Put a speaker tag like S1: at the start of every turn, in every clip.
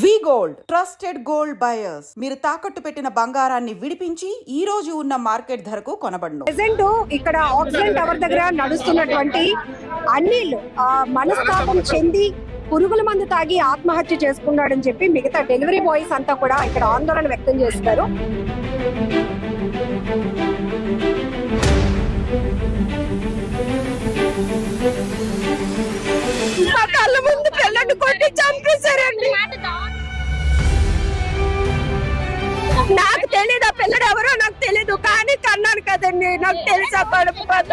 S1: V gold trusted gold buyers మీరు తాకట్టు పెట్టిన బంగారాన్ని విడిపించి ఈ రోజు ఉన్న మార్కెట్ ధరకు కొనబడను.
S2: ప్రెసెంట్ ఇక్కడ ఆక్సిజన్ టవర్ దగ్గర నడుస్తున్నటువంటి అనిల్ మనస్తాపం చెంది పురుగుల మందు తాగి ఆత్మహత్య చేసుకున్నాడని చెప్పి మిగతా డెలివరీ బాయ్స్ అంతా కూడా ఇక్కడ ఆందోళన వ్యక్తం చేస్తున్నారు. కానీ కన్నాను కదండి నాకు తెలుసా బాధ.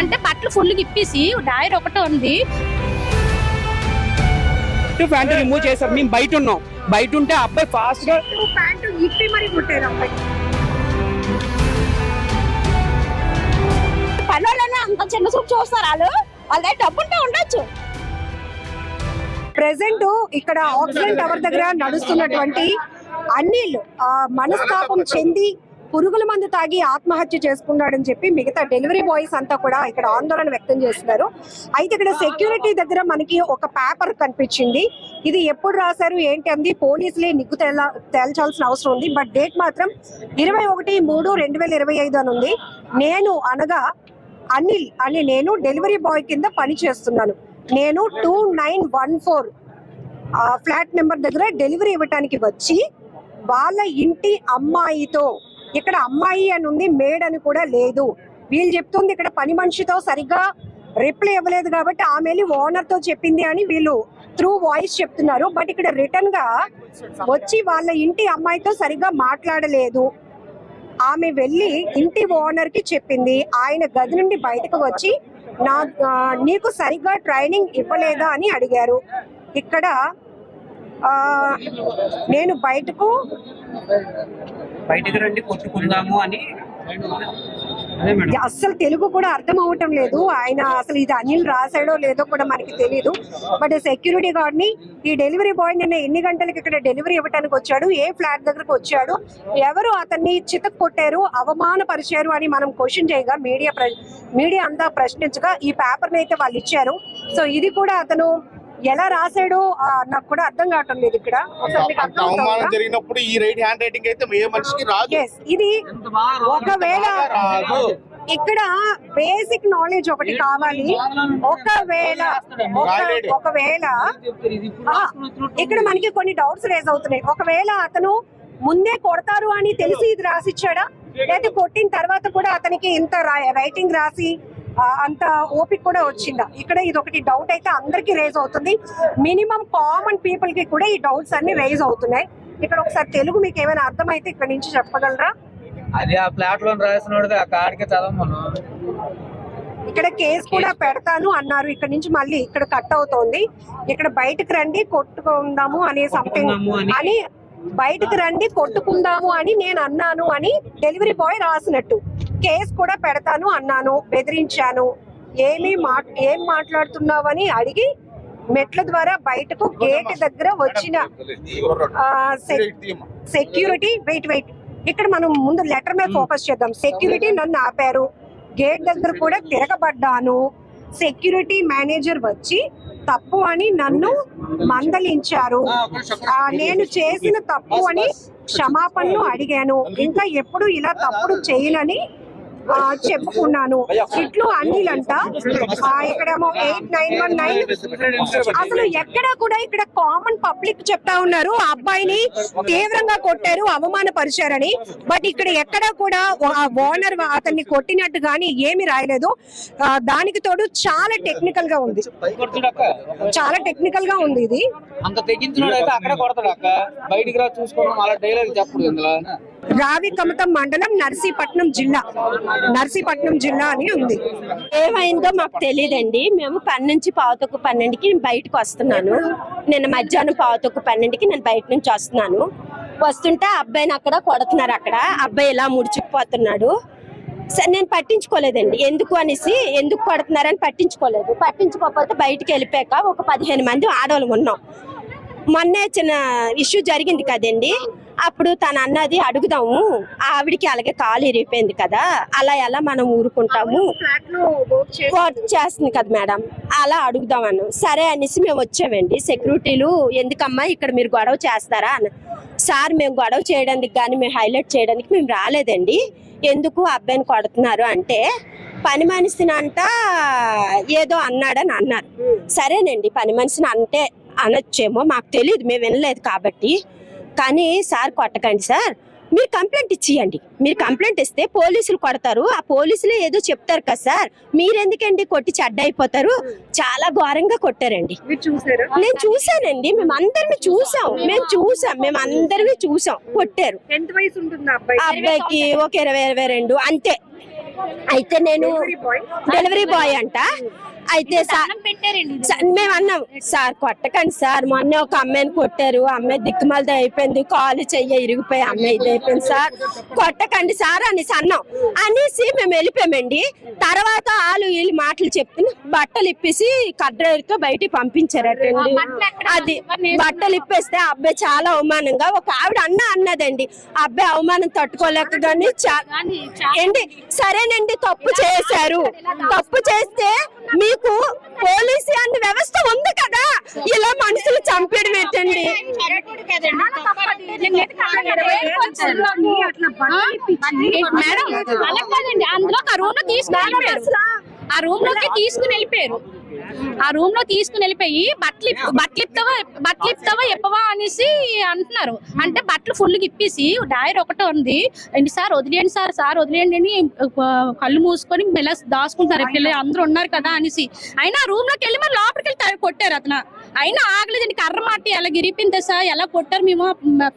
S3: అంటే బట్టలు ఫుల్ ఇప్పేసి డైర్ ఒకటే ఉంది.
S4: ప్యాంట్ రిమూవ్ చేశారు. మేము బయట ఉన్నాం. బయట ఉంటే అబ్బాయి ఫాస్ట్గా
S2: ప్యాంటు ఇప్పి మరి కుట్టారు అమ్మాయి
S3: పనులనే అంత చిన్న చూపు చూస్తారు వాళ్ళు. వాళ్ళ దగ్గర డబ్బు ఉంటే ఉండొచ్చు.
S2: ప్రెసెంట్ ఇక్కడ ఆక్సిజన్ టవర్ దగ్గర నడుస్తున్నటువంటి అనిల్ ఆ, మనస్తాపం చెంది పురుగుల మందు తాగి ఆత్మహత్య చేసుకున్నాడని చెప్పి మిగతా డెలివరీ బాయ్స్ అంతా కూడా ఇక్కడ ఆందోళన వ్యక్తం చేస్తున్నారు. అయితే ఇక్కడ సెక్యూరిటీ దగ్గర మనకి ఒక పేపర్ కనిపించింది. ఇది ఎప్పుడు రాశారు ఏంటి అంది పోలీసులే నిగ్గు తేలా తేల్చాల్సిన అవసరం ఉంది. బట్ డేట్ మాత్రం ఇరవై ఒకటి మూడు రెండు వేల ఇరవై ఐదు అని ఉంది. నేను అనగా అనిల్ అని నేను డెలివరీ బాయ్ కింద పని చేస్తున్నాను. నేను two nine one four flat number దగ్గర డెలివరీ ఇవ్వటానికి వచ్చి వాళ్ళ ఇంటి అమ్మాయితో ఇక్కడ అమ్మాయి అని ఉంది మేడ్ అని కూడా లేదు. వీళ్ళు చెప్తుంది ఇక్కడ పని మనిషితో సరిగ్గా రిప్లై ఇవ్వలేదు కాబట్టి ఆమె వెళ్ళి చెప్పింది అని వీళ్ళు త్రూ వాయిస్ చెప్తున్నారు. బట్ ఇక్కడ రిటర్న్గా వచ్చి వాళ్ళ ఇంటి అమ్మాయితో సరిగ్గా మాట్లాడలేదు. ఆమె వెళ్ళి ఇంటి ఓనర్కి చెప్పింది. ఆయన గది నుండి బయటకు వచ్చి నా నీకు సరిగ్గా ట్రైనింగ్ ఇవ్వలేదా? అని అడిగారు. ఇక్కడ నేను బయటకు
S4: బయటకు రండి కొట్టుకుందాము అని.
S2: అస్సలు తెలుగు కూడా అర్థం అవటం లేదు. ఆయన అసలు ఇది అనిల్ రాశాడో లేదో కూడా మనకి తెలియదు బట్ సెక్యూరిటీ గార్డ్ని ఈ డెలివరీ బాయ్ నిన్న ఎన్ని గంటలకి ఇక్కడ డెలివరీ ఇవ్వడానికి వచ్చాడు? ఏ ఫ్లాట్ దగ్గరకు వచ్చాడు? ఎవరు అతన్ని చితక్ కొట్టారు? అవమానపరిచారు అని మనం క్వశ్చన్ చేయగా మీడియా మీడియా అంతా ప్రశ్నించగా ఈ పేపర్ అయితే వాళ్ళు ఇచ్చారు. సో ఇది కూడా అతను ఎలా రాశాడో నాకు కూడా అర్థం కావటం లేదు ఇక్కడ.
S5: అవమానం? జరిగినప్పుడు ఈ రైట్ హ్యాండ్ రైటింగ్ అయితే ఏ మనిషికి రాదు.
S2: ఇది ఒకవేళ ఇక్కడ బేసిక్ నాలెడ్జ్ ఒకటి కావాలి. ఒకవేళ. ఒకవేళ ఇక్కడ మనకి కొన్ని డౌట్స్ రేజ్ అవుతున్నాయి. ఒకవేళ అతను ముందే కొడతారు అని తెలిసి ఇది రాసిచ్చాడా? లేదా కొట్టిన తర్వాత కూడా అతనికి ఇంత రైటింగ్ రాసి అంత ఓపిక కూడా వచ్చిందా? ఇక్కడ ఇది ఒకటి డౌట్ అయితే అందరికి రేజ్ అవుతుంది. మినిమం కామన్ పీపుల్కి కూడా ఈ డౌట్స్ అన్ని రేజ్ అవుతున్నాయి. ఇక్కడ ఒకసారి తెలుగు మీకు ఏమైనా అర్థమైతే ఇక్కడ నుంచి చెప్పగలరా?
S6: అది ఆ ప్లాట్లో కాడికి చదవమను
S2: ఇక్కడ కేసు కూడా పెడతాను అన్నారు. ఇక్కడ నుంచి మళ్ళీ ఇక్కడ కట్ అవుతోంది. ఇక్కడ బయటకు రండి కొట్టుకుందాము అనే సంథింగ్.
S4: అని.
S2: బయటకు రండి కొట్టుకుందాము అని నేను అన్నాను అని డెలివరీ బాయ్ రాసినట్టు. కేసు కూడా పెడతాను అన్నాను బెదిరించాను. ఏమి మా ఏం మాట్లాడుతున్నావని అడిగి మెట్ల ద్వారా బయటకు గేట్ దగ్గర వచ్చిన సెక్యూరిటీ వెయిట్ వెయిట్ ఇక్కడ మనం ముందు లెటర్ మీద ఫోకస్ చేద్దాం. సెక్యూరిటీ నన్ను ఆపారు. గేట్ దగ్గర కూడా తిరగబడ్డాను. సెక్యూరిటీ మేనేజర్ వచ్చి తప్పు అని నన్ను మందలించారు. నేను చేసిన తప్పు అని క్షమాపణను అడిగాను. ఇంకా ఎప్పుడు ఇలా తప్పుడు చేయనని చెప్పుకున్నాను. ఇట్లు అన్నిలంట ఆ, ఇక్కడేమో ఎయిట్ నైన్ వన్ నైన్. అసలు ఎక్కడ కూడా ఇక్కడ కామన్ పబ్లిక్ చెప్తా ఉన్నారు. ఆ అబ్బాయిని తీవ్రంగా కొట్టారు అవమానపరిచారని. బట్ ఇక్కడ ఎక్కడ కూడా ఓనర్ అతన్ని కొట్టినట్టు గాని ఏమి రాయలేదు. దానికి తోడు చాలా టెక్నికల్గా ఉంది. చాలా టెక్నికల్గా ఉంది ఇది.
S6: అంత తెగించినోడు అక్కడ కొడతాడు అక్క. బయటికి రా చూసుకోవడం అలా డైలాగ్ చెప్పడు ఇందులో.
S2: రావి కమతం మండలం నర్సీపట్నం జిల్లా. నర్సీపట్నం జిల్లా అని ఉంది.
S7: ఏమైందో మాకు తెలియదండి మేము పని నుంచి పావుతొక్కు పన్నెండుకి బయటకు వస్తున్నాను. నిన్న మధ్యాహ్నం పావుతొక్కు పన్నెండుకి నేను బయట నుంచి వస్తున్నాను. వస్తుంటే ఆ అబ్బాయిని అక్కడ కొడుతున్నారు అక్కడ. అబ్బాయి ఇలా ముడుచుకుపోతున్నాడు సరే నేను పట్టించుకోలేదండి. ఎందుకు అనేసి ఎందుకు కొడుతున్నారని పట్టించుకోలేదు. పట్టించుకోకపోతే బయటికి వెళ్ళిపోయాక ఒక పదిహేను మంది ఆడవాళ్ళు ఉన్నాం. మొన్న చిన్న ఇష్యూ జరిగింది కదండి. అప్పుడు తన అన్నది అడుగుదాము. ఆవిడికి అలాగే కాలు ఇరిగిపోయింది కదా. అలా ఎలా మనం ఊరుకుంటాము?
S2: వర్క్
S7: చేస్తుంది. కదా మేడం. అలా అడుగుదామను. సరే అనేసి మేము వచ్చామండి. సెక్యూరిటీలు ఎందుకమ్మా ఇక్కడ మీరు గొడవ చేస్తారా అని సార్ మేము గొడవ చేయడానికి కానీ మేము హైలైట్ చేయడానికి మేము రాలేదండి. ఎందుకు అబ్బాయిని కొడుతున్నారు అంటే పని మనిషిని అంట ఏదో అన్నాడని అన్నారు. సరేనండి పని మనిషిని అంటే అనొచ్చేమో మాకు తెలియదు మేము వినలేదు కాబట్టి. కానీ సార్ కొట్టకండి సార్. మీరు కంప్లైంట్ ఇచ్చియండి. మీరు కంప్లైంట్ ఇస్తే పోలీసులు కొడతారు. ఆ పోలీసులే ఏదో చెప్తారు కదా సార్. మీరెందుకండి కొట్టి చెడ్డ అయిపోతారు చాలా ఘోరంగా కొట్టారండి. నేను చూసానండి మేము అందరిని చూసాం. మేము చూసాం. మేము అందరిని చూసాం. కొట్టారు. అబ్బాయికి? ఒక ఇరవై ఇరవై రెండు. అంతే. అయితే నేను
S2: డెలివరీ బాయ్
S7: డెలివరీ బాయ్ అంట. అయితే సార్ మేము అన్నాం సార్ కొట్టకండి సార్. మొన్న ఒక అమ్మాయిని కొట్టారు. అమ్మాయి దిక్కుమాలది అయిపోయింది. కాలు చెయ్యి ఇరిగిపోయి అమ్మాయి ఇది అయిపోయింది సార్. కొట్టకండి సార్ అనేసి అన్నాం. అనేసి మేము వెళ్ళిపోయామండి. తర్వాత వాళ్ళు వీళ్ళు మాటలు చెప్తున్నా బట్టలు ఇప్పేసి కడ్రైతో బయటికి పంపించారటండి. అది బట్టలు ఇప్పేస్తే అబ్బాయి చాలా అవమానంగా ఒక ఆవిడ అన్న అన్నదండి. అబ్బాయి అవమానం తట్టుకోలేక కానీ ఏంటి? సరేనండి తప్పు చేశారు. తప్పు చేస్తే మీకు పోలీసు అన్న వ్యవస్థ ఉంది కదా? ఇలా మనుషులు చంపేయడం ఏంటండి?
S2: ఇప్పించి
S3: మేడం అలా కాదండి అందులో లో తీసుకుని ఆ రూమ్లోకి తీసుకుని వెళ్ళిపోయారు. ఆ రూమ్లో తీసుకుని వెళ్ళిపోయి బట్టలు బట్టలు ఇస్తావా బట్టలు ఇస్తావా ఇప్పవా అనేసి అంటున్నారు. అంటే బట్టలు ఫుల్ ఇప్పేసి డైర్ ఒకటే ఉంది. ఏంటి సార్ వదిలేయండి సార్ సార్ వదిలేయండి అని కళ్ళు మూసుకొని మెల్ల దాచుకుంటారు. పిల్లలు అందరూ ఉన్నారు కదా అనేసి. అయినా ఆ రూమ్లోకి వెళ్ళి మరి లోపలికి వెళ్ళి కొట్టారు అతను. అయినా ఆగలేదండి. కర్ర మాటి ఎలా గిరిపింది సార్? ఎలా కొట్టారు మేము?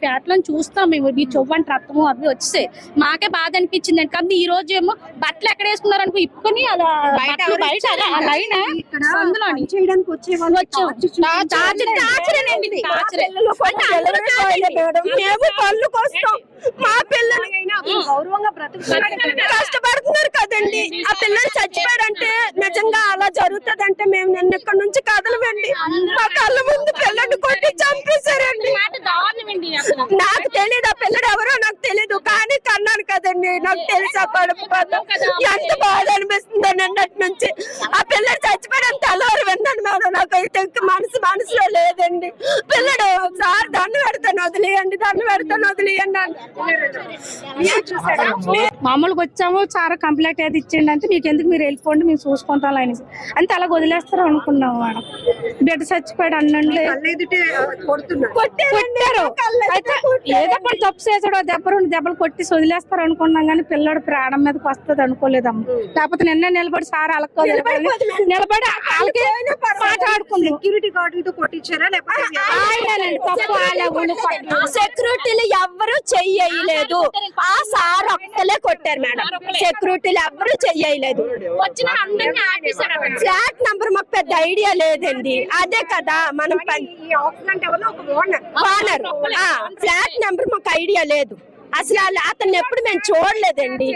S3: ఫ్యాట్లో చూస్తాం మేము. ఈ చొవ్వంటి రక్తము అవి వచ్చేసాయి. మాకే బాధ అనిపించింది కానీ ఈ రోజు ఏమో బట్టలు ఎక్కడ వేసుకున్నారు అనుకో ఇప్పుకొని అలా బయట అలా లైన్
S2: చేయడానికి వచ్చే వాళ్ళు
S3: వచ్చాం.
S7: మేము పళ్ళు కోస్తాం. మా పిల్లలు. కష్టపడుతున్నారు కదండి. ఆ పిల్లలు చచ్చిపోయారంటే నిజంగా అలా జరుగుతుందంటే మేము నిన్న ఇక్కడ నుంచి కదలమండి. మా కళ్ళ ముందు పిల్లల్ని కొట్టి చంపేశారండి. నాకు తెలియదు ఆ పిల్లడు ఎవరో నాకు తెలియదు కానీ కన్నాను కదండి నాకు తెలిసి ఆ ఎంత బాధ అనిపిస్తుంది నిన్నటి నుంచి. ఆ పిల్లడు చచ్చిపోయిన తెల్లవారు విన్నాను మేడం. నాకు అయితే ఇంక మనసు మనసులో లేదండి. పిల్లడు సార్ దండ పెడతాను వదిలేయండి దండ పెడతాను వదిలేయండి
S8: మామూలుగా వచ్చాము చాలా కంప్లైంట్ అయితే ఇచ్చిండి అంటే మీకు ఎందుకు మీరు వెళ్ళిపోండి మేము చూసుకుంటాం అని అంతే అలా వదిలేస్తారు అనుకున్నాం మేడం. బిడ్డ చచ్చిపోయాడు అన్నండి కొట్టారు. అయితే ఏదో తప్పు చేసాడు ఆ దెబ్బ రెండు దెబ్బలు కొట్టి వదిలేస్తారు అనుకున్నాం కానీ పిల్లడు ప్రాణం మీదకి వస్తుంది అనుకోలేదమ్మ. లేకపోతే నిన్న నిలబడి సార్ అలక్కో నిలబడి మాట్లాడుకుంది.
S2: సెక్యూరిటీ గార్డులతో కొట్టించారా లేకపోతే
S8: ఆయనండి తప్పు వాళ్ళ
S7: చెయ్యలేదు. ఆ సార్ ఒక్కలే కొట్టారు మేడం. సెక్యూరిటీలు ఎవ్వరూ చెయ్యలేదు. ఫ్లాట్ నంబర్ మాకు పెద్ద ఐడియా లేదండి. అదే కదా మనం
S2: ఎవరో ఓనర్.
S7: ఫ్లాట్ నెంబర్ మాకు ఐడియా లేదు. అసలు అతన్ని ఎప్పుడు మేము చూడలేదండి.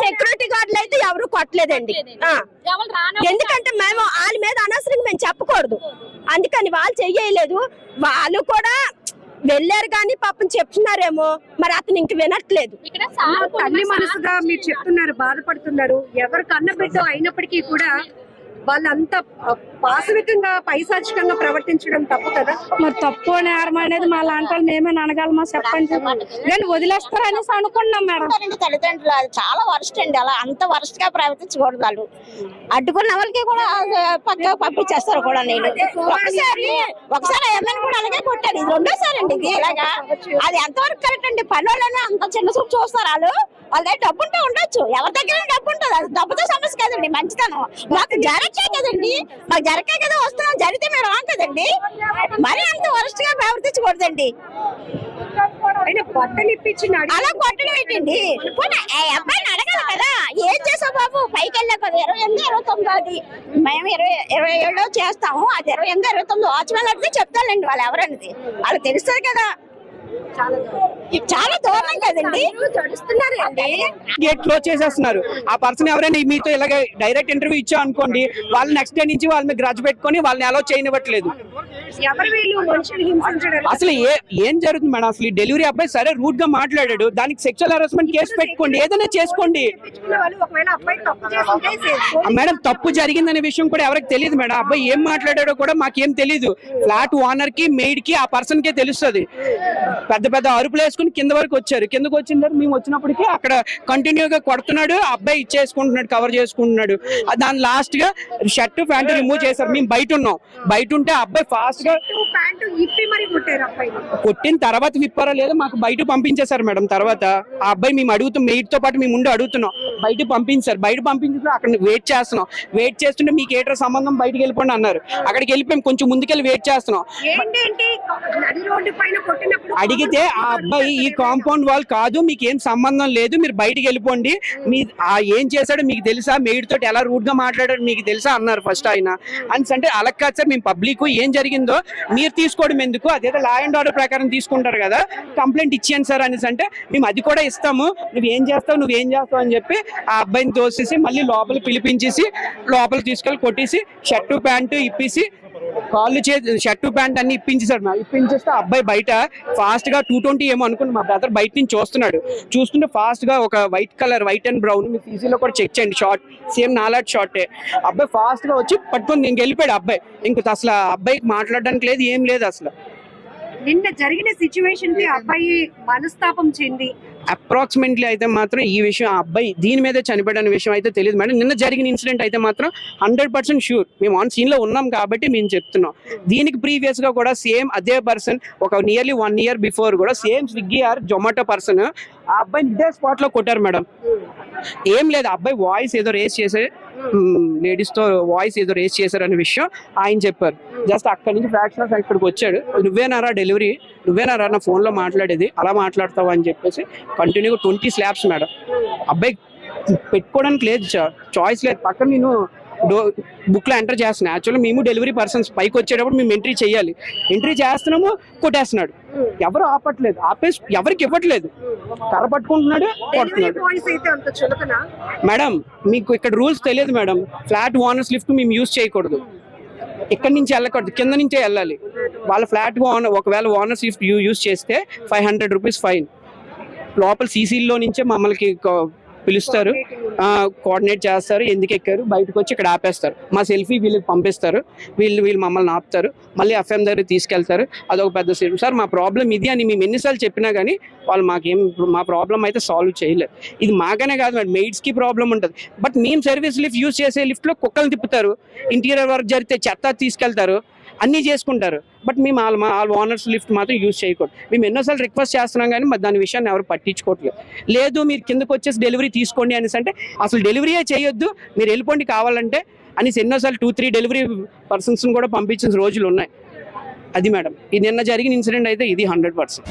S7: సెక్యూరిటీ గార్డులు అయితే ఎవరు కొట్టలేదండి.
S3: ఎవరు
S7: ఎందుకంటే మేము వాళ్ళ మీద అనవసరంగా మేము చెప్పకూడదు. అందుకని వాళ్ళు చెయ్యలేదు. వాళ్ళు కూడా వెళ్ళారు కానీ పాపం చెప్తున్నారేమో మరి అతను ఇంక వినట్లేదు.
S2: తల్లి మనసుగా మీరు చెప్తున్నారు బాధపడుతున్నారు. ఎవరు కన్నబిడ్డ అయినప్పటికీ కూడా వాళ్ళంతా పాశవికంగా పైశాచికంగా ప్రవర్తించడం తప్పు కదా?
S8: మరి తప్పు నేరం అనేది మా లాంటి మేమే అనగలమా చెప్పండి. కానీ వదిలేస్తారు అనేసి అనుకున్నాం మేడం.
S3: తల్లిదండ్రులు అది చాలా వరస్ట్ అండి. అలా అంత వరస్ట్గా ప్రవర్తించకూడదు వాళ్ళు. అడ్డుకున్న వాళ్ళకి కూడా పక్క పంపించేస్తారు కూడా నేను. ఒకసారి ఒకసారి ఏమైనా కూడా అలాగే కొట్టారు ఇది రెండోసారి అండి ఇది. ఇలాగా అది ఎంతవరకు కరెక్ట్ అండి? పని వాళ్ళనే అంత చిన్న చూపు చూస్తారు వాళ్ళు. వాళ్ళ దగ్గర డబ్బు ఉంటే ఉండొచ్చు. ఎవరి దగ్గర డబ్బు ఉంటుంది అది డబ్బుతో సమస్య కదండి మంచితనం. మాకు జరగకే కదండి. మాకు జరగకే కదా వస్తున్నాం. జరిగితే మీరు రాం కదండి. మరి అంత వరస్ట్గా ప్రవర్తించకూడదండి అలా కొట్టడం ఏంటండి? అబ్బాయిని అడగాలి కదా. ఏం చేసావు బాబు? పైకి వెళ్ళాం కదా ఇరవై ఎనిమిది ఇరవై తొమ్మిది అది. మేము ఇరవై ఇరవై ఏడో చేస్తాము. అది ఇరవై ఎనిమిది ఇరవై తొమ్మిది. వాచ్మెన్ అడిగితే చెప్తానండి వాళ్ళు ఎవరనేది వాళ్ళకి తెలుస్తుంది కదా.
S2: చాలా
S7: దూరం కదండి.
S4: గేట్ క్లోజ్ చేసేస్తున్నారు. ఆ పర్సన్ ఎవరైనా మీతో ఇలాగ డైరెక్ట్ ఇంటర్వ్యూ ఇచ్చా అనుకోండి వాళ్ళు నెక్స్ట్ డే నుంచి వాళ్ళ మీద గ్రజ్ పెట్టుకొని వాళ్ళని అలో చేయనివ్వట్లేదు. అసలు ఏ ఏం జరుగుతుంది మేడం? అసలు డెలివరీ అబ్బాయి సరే రూట్గా మాట్లాడాడు. దానికి సెక్షువల్ హరాస్మెంట్ కేసు పెట్టుకోండి. ఏదైనా చేసుకోండి. మేడం తప్పు జరిగిందనే విషయం కూడా ఎవరికి తెలియదు మేడం. అబ్బాయి ఏం మాట్లాడాడో కూడా మాకేం తెలియదు ఫ్లాట్ ఓనర్కి మెయిడ్కి ఆ పర్సన్ కే తెలుస్తుంది. పెద్ద పెద్ద అరుపులు వేసుకుని కింద వరకు వచ్చారు. కిందకు వచ్చిన తర్వాత మేము వచ్చినప్పటికీ అక్కడ కంటిన్యూగా కొడుతున్నాడు అబ్బాయి ఇచ్చేసుకుంటున్నాడు కవర్ చేసుకుంటున్నాడు. దాని లాస్ట్గా షర్ట్ ప్యాంట్ రిమూవ్ చేశారు. మేము బయట ఉన్నాం. బయట ఉంటే అబ్బాయి
S2: ఫాస్ట్గా
S4: కొట్టిన తర్వాత విప్పారా లేదా మాకు బయట పంపించేశారు మేడం తర్వాత. ఆ అబ్బాయి మేము అడుగుతాం మెయిట్తో పాటు మేము ముందు అడుగుతున్నాం. బయట పంపించారు. బయట పంపించిన అక్కడ వెయిట్ చేస్తున్నాం. వెయిట్ చేస్తుంటే మీకు ఏటర్ సంబంధం బయటికి వెళ్ళిపోండి అన్నారు. అక్కడికి వెళ్ళిపోయి. కొంచెం ముందుకెళ్ళి వెయిట్ చేస్తున్నాం. అడిగితే ఆ అబ్బాయి ఈ కాంపౌండ్ వాల్ కాదు మీకు ఏం సంబంధం లేదు మీరు బయటికి వెళ్ళిపోండి. మీ ఆ ఏం చేశాడో మీకు తెలుసా? మెయిడ్ తోటి ఎలా రూట్గా మాట్లాడాడు మీకు తెలుసా? అన్నారు ఫస్ట్ ఆయన. అని అంటే అలా కాదు సార్ మేము పబ్లిక్ ఏం జరిగిందో మీరు తీసుకోవడం ఎందుకు? అదేదో లా అండ్ ఆర్డర్ ప్రకారం తీసుకుంటారు కదా కంప్లైంట్ ఇచ్చాను సార్ అనేసి అంటే మేము అది కూడా ఇస్తాము. నువ్వు ఏం చేస్తావు నువ్వు ఏం చేస్తావు అని చెప్పి ఆ అబ్బాయిని తోసేసి మళ్ళీ లోపల పిలిపించేసి లోపల తీసుకెళ్ళి కొట్టేసి షర్టు ప్యాంటు ఇప్పేసి కాళ్ళు చే షర్టు ప్యాంట్ అన్ని ఇప్పించేశాడు నా ఇప్పించేస్తే అబ్బాయి బయట ఫాస్ట్గా టూ ట్వంటీ ఏమో అనుకుని మా బ్రదర్ బయట నుంచి చూస్తున్నాడు. చూస్తుంటే ఫాస్ట్గా ఒక white colour white and brown మీ ఈజీలో కూడా చెక్ చేయండి షార్ట్ సేమ్ నాలాట్ షార్టే. అబ్బాయి ఫాస్ట్గా వచ్చి పట్టుకొని ఇంక వెళ్ళిపోయాడు అబ్బాయి. ఇంక అసలు ఆ అబ్బాయికి మాట్లాడడానికి లేదు ఏం లేదు అసలు.
S2: నిన్న జరిగిన సిచ్యువేషన్కి అబ్బాయి మనస్తాపం చెంది.
S4: అప్రాక్సిమేట్లీ అయితే మాత్రం ఈ విషయం ఆ అబ్బాయి దీని మీదే చనిపోయిన విషయం అయితే తెలియదు మేడం. నిన్న జరిగిన ఇన్సిడెంట్ అయితే మాత్రం హండ్రెడ్ పర్సెంట్ షూర్ మేము ఆన్ సీన్లో ఉన్నాం కాబట్టి మేము చెప్తున్నాం. దీనికి ప్రీవియస్గా కూడా సేమ్ అదే పర్సన్ ఒక నియర్లీ వన్ ఇయర్ బిఫోర్ కూడా same Swiggy or Zomato person ఆ అబ్బాయిని ఇదే స్పాట్లో కొట్టారు మేడం. ఏం లేదు. అబ్బాయి వాయిస్ ఏదో రేస్ చేసే లేడీస్తో వాయిస్ ఏదో రేస్ చేశారు అనే విషయం ఆయన చెప్పారు. జస్ట్ అక్కడి నుంచి ఫ్రాక్షన్ ఆఫ్ ఇక్కడికి వచ్చాడు. నువ్వేనారా డెలివరీ నువ్వేనారా నా ఫోన్లో మాట్లాడేది? అలా మాట్లాడతావా అని చెప్పేసి కంటిన్యూగా ట్వంటీ స్లాబ్స్ మేడం. అబ్బాయి పెట్టుకోవడానికి లేదు చాయిస్ లేదు. పక్కన నేను డో బుక్లో ఎంటర్ చేస్తున్నా యాక్చువల్లీ మేము డెలివరీ పర్సన్స్ పైకి వచ్చేటప్పుడు మేము ఎంట్రీ చేయాలి. ఎంట్రీ చేస్తున్నాము కొట్టేస్తున్నాడు. ఎవరు ఆపట్లేదు. ఆపేసి ఎవరికి ఇవ్వట్లేదు. కర్ర పట్టుకుంటున్నాడు కొడుతున్నాడు. మేడం మీకు ఇక్కడ రూల్స్ తెలియదు మేడం. ఫ్లాట్ ఓనర్స్ లిఫ్ట్ మేము యూజ్ చేయకూడదు. ఇక్కడ నుంచి వెళ్ళకూడదు. కింద నుంచే వెళ్ళాలి. వాళ్ళ ఫ్లాట్ ఓనర్ ఒకవేళ ఓనర్స్ లిఫ్ట్ యూజ్ చేస్తే ఫైవ్ హండ్రెడ్ రూపీస్ ఫైన్ లోపల సీసీలో నుంచే మమ్మల్ని పిలుస్తారు. కోఆర్డినేట్ చేస్తారు ఎందుకు ఎక్కారు బయటకు వచ్చి ఇక్కడ ఆపేస్తారు. మా సెల్ఫీ వీళ్ళకి పంపిస్తారు వీళ్ళు వీళ్ళు మమ్మల్ని ఆపుతారు మళ్ళీ ఎఫ్ఎం దగ్గర తీసుకెళ్తారు అదొక పెద్ద సీన్ సార్ మా ప్రాబ్లం ఇది అని మేము ఎన్నిసార్లు చెప్పినా కానీ వాళ్ళు మాకేం మా ప్రాబ్లం అయితే సాల్వ్ చేయలేదు. ఇది మాకనే కాదు మేడం మెయిడ్స్కి ప్రాబ్లం ఉంటుంది. బట్ మేము సర్వీస్ లిఫ్ట్ యూజ్ చేసే లిఫ్ట్లో కుక్కలు తిప్పుతారు ఇంటీరియర్ వర్క్ జరిగితే చెత్త తీసుకెళ్తారు అన్నీ చేసుకుంటారు. బట్ మేము వాళ్ళ వాళ్ళ ఓనర్స్ లిఫ్ట్ మాత్రం యూజ్ చేయకూడదు. మేము ఎన్నోసార్లు రిక్వెస్ట్ చేస్తున్నాం కానీ మరి దాని విషయాన్ని ఎవరు పట్టించుకోవట్లేదు. లేదు మీరు కిందకు వచ్చేసి డెలివరీ తీసుకోండి అనేసి అంటే అసలు డెలివరీయే చేయొద్దు మీరు వెళ్ళిపోండి కావాలంటే అనేసి ఎన్నోసార్లు టూ త్రీ డెలివరీ పర్సన్స్ని కూడా పంపించిన రోజులు ఉన్నాయి. అది మేడం. ఇది నిన్న జరిగిన ఇన్సిడెంట్ అయితే ఇది హండ్రెడ్ పర్సెంట్.